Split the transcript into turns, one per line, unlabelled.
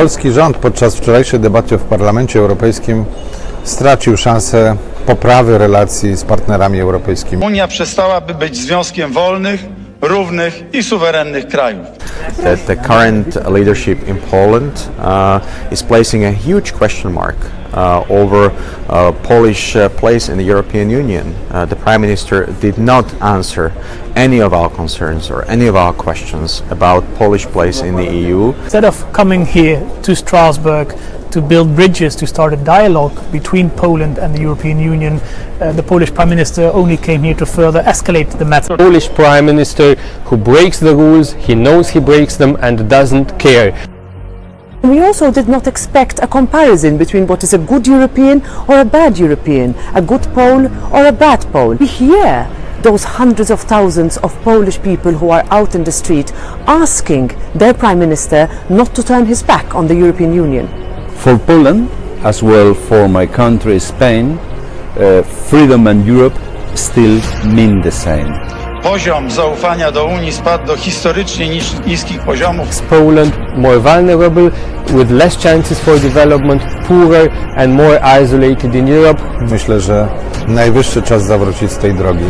Polski rząd podczas wczorajszej debaty w Parlamencie Europejskim stracił szansę poprawy relacji z partnerami europejskimi.
Unia przestałaby być związkiem wolnych, równych i suwerennych krajów.
that the current leadership in Poland uh, is placing a huge question mark over uh, Polish uh, place in the European Union. Uh, the Prime Minister did not answer any of our concerns or any of our questions about Polish place in the EU.
Instead of coming here to Strasbourg to build bridges, to start a dialogue between Poland and the European Union, uh, the Polish Prime Minister only came here to further escalate the matter.
Polish prime minister who breaks the rules, he knows he breaks them and doesn't care.
We also did not expect a comparison between what is a good European or a bad European, a good Pole or a bad Pole. We hear those hundreds of thousands of Polish people who are out in the street asking their Prime Minister not to turn his back on the European Union.
for Poland, as well for my country, Spain, uh, freedom and Europe still mean the same.
Poziom zaufania do Unii spadł do historycznie nis- niskich poziomów.
Poland more vulnerable, with less chances for development, poorer and more isolated in Europe.
Myślę, że najwyższy czas zawrócić z tej drogi.